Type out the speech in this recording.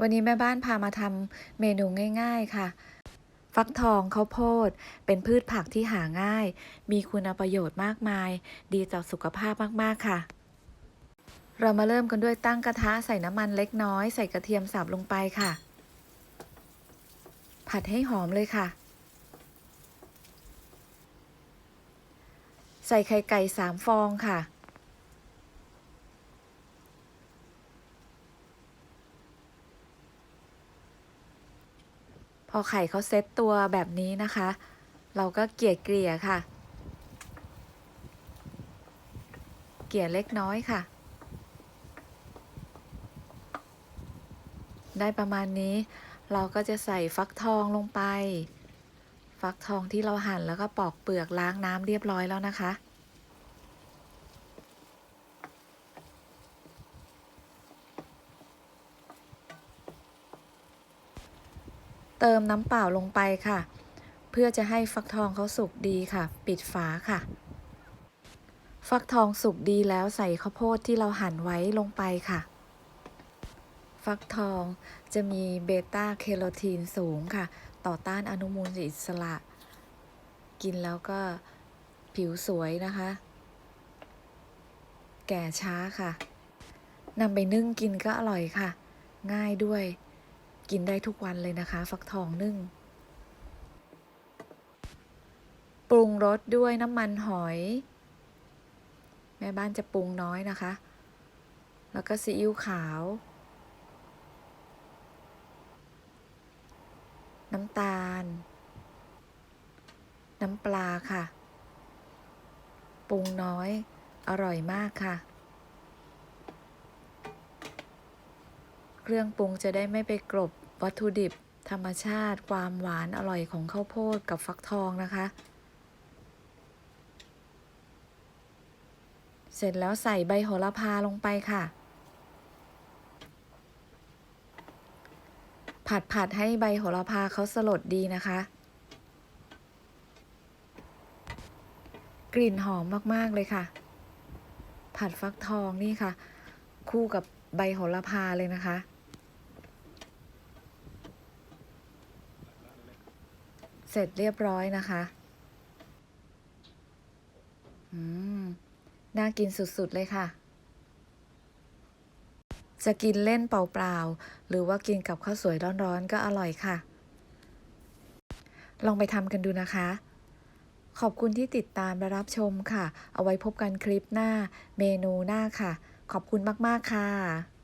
วันนี้แม่บ้านพามาทำเมนูง่ายๆค่ะ ฟักทองข้าวโพด เป็นพืชผักที่หาง่าย มีคุณประโยชน์มากมาย ดีต่อสุขภาพมากๆค่ะ เรามาเริ่มกันด้วยตั้งกระทะใส่น้ำมันเล็กน้อย ใส่กระเทียมสับลงไปค่ะ ผัดให้หอมเลยค่ะ ใส่ไข่ไก่สามฟองค่ะ พอไข่เขาเซตตัวแบบนี้นะคะ เราก็เกลี่ยเกลี่ยค่ะ เกลี่ยเล็กน้อยค่ะ ได้ประมาณนี้ เราก็จะใส่ฟักทองลงไป ฟักทองที่เราหั่นแล้วก็ปอกเปลือกล้างน้ำเรียบร้อยแล้วนะคะ เติมน้ำเปล่าลงไปค่ะ เพื่อจะให้ฟักทองเขาสุกดีค่ะ ปิดฝาค่ะ ฟักทองสุกดีแล้วใส่ข้าวโพดที่เราหั่นไว้ลงไปค่ะ ฟักทองจะมีเบต้าแคโรทีนสูงค่ะ ต่อต้านอนุมูลอิสระ กินแล้วก็ผิวสวยนะคะ แก่ช้าค่ะนำไปนึ่งกินก็อร่อยค่ะ ง่ายด้วย กินได้ทุกวันเลยนะคะ ฟักทองนึ่ง ปรุงรสด้วยน้ำมันหอย แม่บ้านจะปรุงน้อยนะคะ แล้วก็ซีอิ๊วขาว น้ำตาล น้ำปลาค่ะ ปรุงน้อย อร่อยมากค่ะ เครื่องปรุงจะได้ไม่ไปกลบวัตถุดิบ ธรรมชาติความหวานอร่อยของข้าวโพดกับฟักทองนะคะ เสร็จแล้วใส่ใบโหระพาลงไปค่ะ ผัดผัดให้ใบโหระพาเขาสลดดีนะคะ กลิ่นหอมมากๆเลยค่ะ ผัดฟักทองนี่ค่ะ คู่กับใบโหระพาเลยนะคะ เส ร็จเรียบร้อยนะคะอืมน่ากินสุดๆเลยค่ะ จะกินเล่นเปล่าๆ หรือว่ากินกับข้าวสวยร้อนๆ ก็อร่อยค่ะ ลองไปทำกันดูนะคะ ขอบคุณที่ติดตามและรับชมค่ะ เอาไว้พบกันคลิปหน้าเมนูหน้าค่ะ ขอบคุณมากๆค่ะ